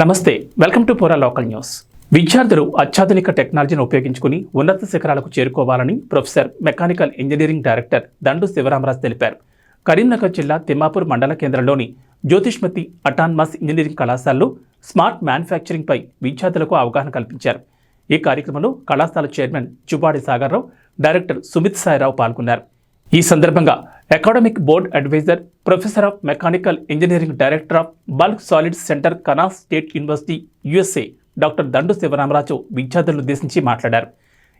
నమస్తే welcome to Pura local news. విద్యార్థులు అత్యాధునిక టెక్నాలజీని ఉపయోగించుకుని ఉన్నత శిఖరాలకు చేరుకోవాలని professor mechanical engineering director Dandu Sivaramaraju తెలిపారు. కరీంనగర్ జిల్లా తిమ్మాపూర్ మండల కేంద్రంలోని జ్యోతిష్మతి అటాన్మస్ ఇంజనీరింగ్ కళాశాలలో స్మార్ట్ మ్యానుఫ్యాక్చరింగ్పై విద్యార్థులకు అవగాహన కల్పించారు. ఈ కార్యక్రమంలో కళాశాల చైర్మన్ చుబాడి సాగర్రావు డైరెక్టర్ సుమిత్ సాయిరావు పాల్గొన్నారు. ఈ సందర్భంగా academic board advisor professor of mechanical engineering director of bulk solids centre Kansas state university USA doctor Dandu Sivaramaraju విద్యార్థులను ఉద్దేశించి మాట్లాడారు.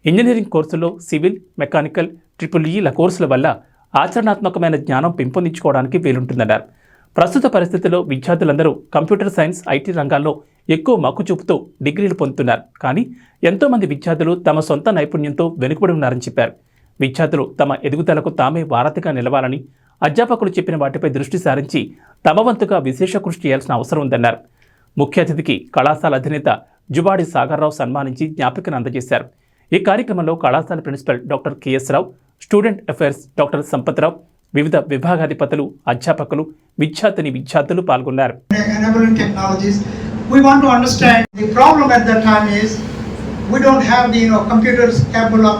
ఇంజనీరింగ్ కోర్సుల్లో సివిల్ మెకానికల్ ట్రిపుల్ ఈల కోర్సుల వల్ల ఆచరణాత్మకమైన జ్ఞానం పెంపొందించుకోవడానికి వీలుంటుందన్నారు. ప్రస్తుత పరిస్థితుల్లో విద్యార్థులందరూ కంప్యూటర్ సైన్స్ ఐటీ రంగాల్లో ఎక్కువ మక్కు చూపుతూ డిగ్రీలు పొందుతున్నారు. కానీ ఎంతోమంది విద్యార్థులు తమ సొంత నైపుణ్యంతో వెనుకబడి ఉన్నారని చెప్పారు. విద్యార్థులు తమ ఎదుగుదలకు తామే వారధిగా నిలవాలని అధ్యాపకులు చెప్పిన వాటిపై దృష్టి సారించి తమ వంతుగా విశేష కృషి చేయాల్సిన అవసరం ఉందన్నారు. ముఖ్య అతిథికి కళాశాల అధినేత జుబాడి సాగర్రావు సన్మానించి జ్ఞాపికను అందజేశారు. ఈ కార్యక్రమంలో కళాశాల principal doctor KS Rao student affairs doctor Sampath Rao వివిధ విభాగాధిపతులు అధ్యాపకులు విద్యార్థిని విద్యార్థులు పాల్గొన్నారు. We want to understand the problem at that time is we don't have the you know computers capable of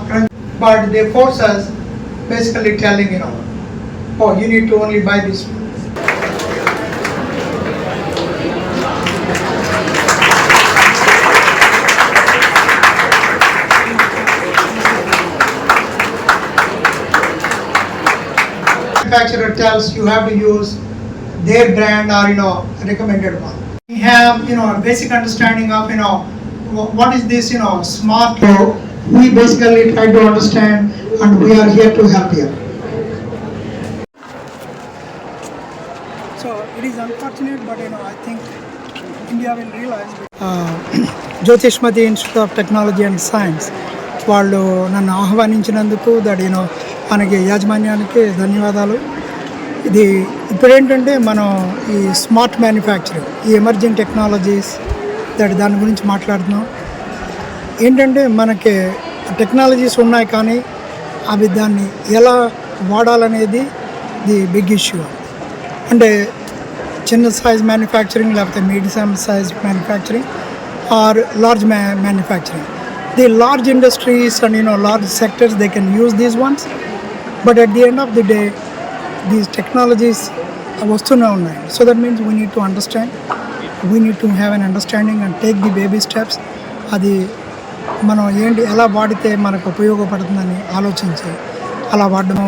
but they force us basically telling you know, oh you need to only buy this. Manufacturer tells you have to use their brand or you know recommended one. We have you know a basic understanding of you know what is this you know smart. We basically try to understand and we are here to help you. So it is unfortunate, but you know I think India will realize. Jyothishmathi institute of technology and science వాళ్ళు నన్ను ఆహ్వానించినందుకు that you know మనకి యాజమాన్యానికి ధన్యవాదాలు ఇది ఇప్పుడు ఏంటంటే మనం ఈ స్మార్ట్ మ్యానుఫ్యాక్చరింగ్ ఈ ఎమర్జింగ్ టెక్నాలజీస్ దట్ దాని గురించి మాట్లాడుతున్నాం ఏంటంటే మనకి టెక్నాలజీస్ ఉన్నాయి కానీ అవి దాన్ని ఎలా వాడాలనేది ది బిగ్ ఇష్యూ అంటే చిన్న సైజ్ మ్యానుఫ్యాక్చరింగ్ లేకపోతే medium size manufacturing or large మ్యా manufacturing the large industries and you know large sectors they can use these ones but at the end of the day these technologies వస్తూనే ఉన్నాయి. So that means we need to understand we need to have an understanding and take the baby steps అది మనం ఏంటి ఎలా వాడితే మనకు ఉపయోగపడుతుందని ఆలోచించి అలా వాడడం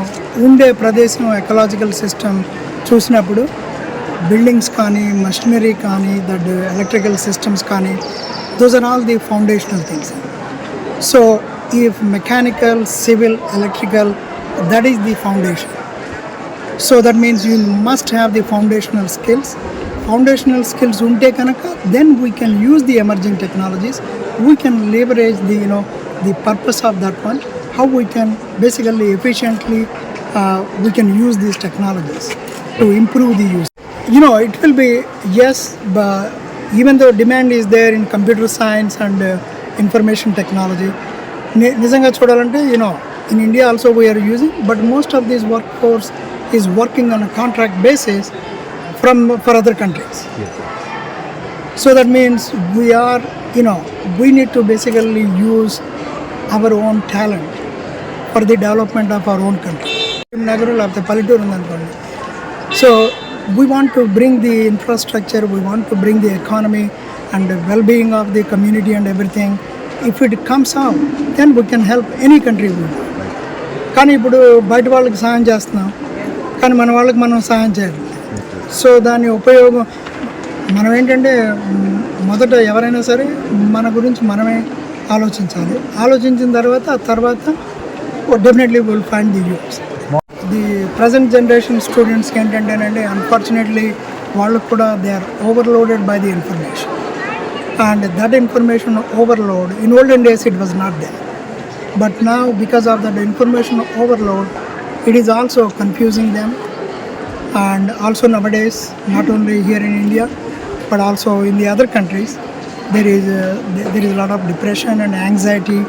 ఉండే ప్రదేశం ఎకలాజికల్ సిస్టమ్ చూసినప్పుడు బిల్డింగ్స్ కానీ మషినరీ కానీ దట్ ఎలక్ట్రికల్ సిస్టమ్స్ కానీ those are all the foundational things so ఈ mechanical civil electrical that is the foundation so that means you must have the foundational skills foundational skills ఉంటే కనుక then we can use the emerging technologies we can leverage the you know the purpose of that one how we can basically efficiently we can use these technologies to improve the use you know it will be yes but even though demand is there in computer science and uh, information technology ని- నిజంగా చూడాలంటే you know in India also we are using but most of this workforce is working on contract basis from for other countries so that means we are you know we need to basically use our own talent for the development of our own country నగరం లేకపోతే పల్లెటూరు ఉందనుకోండి so we want to bring the infrastructure, we want to bring the economy and the well-being of the community and everything. If it comes out, then we can help any country we want. కానీ ఇప్పుడు బయట వాళ్ళకి సహాయం చేస్తున్నాం కానీ మన వాళ్ళకి మనం సహాయం చేయాలి సో దాని ఉపయోగం మనం ఏంటంటే మొదట ఎవరైనా సరే మన గురించి మనమే ఆలోచించాలి. ఆలోచించిన తర్వాత ఆ తర్వాత definitely will find the use the present generation స్టూడెంట్స్కి ఏంటంటేనండి అన్ఫార్చునేట్లీ వాళ్ళకు కూడా they are overloaded by the information. And that information overload in olden days it was not there but నా because of that information overload it is also confusing them. and also nowadays not only here in india but also in the other countries there is a, there is a lot of depression and anxiety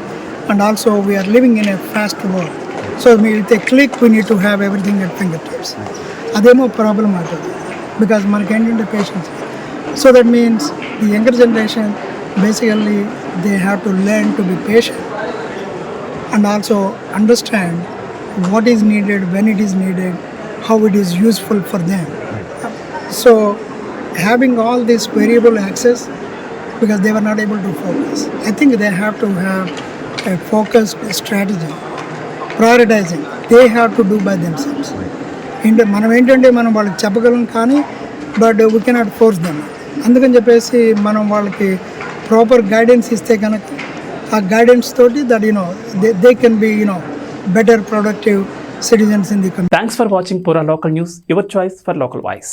and also we are living in a fast world so with a click we need to have everything at fingertips అదేమో problem అవుతుంది because మనకి ఏంటంటే patience So that means the younger generation basically they have to learn to be patient and also understand what is needed, when it is needed, how it is useful for them. So having all this variable access because they were not able to focus. I think they have to have a focused strategy, prioritizing. They have to do by themselves. ఏంటంటే మనం ఏంటంటే మనం వాళ్ళకి చెప్పగలం కానీ but we cannot force them అందుకని చెప్పేసి మనం వాళ్ళకి ప్రాపర్ గైడెన్స్ ఇస్తే కనుక ఆ గైడెన్స్ తోటి that you know they they can be you know better productive citizens in the thanks for watching Pura local news your choice for local voice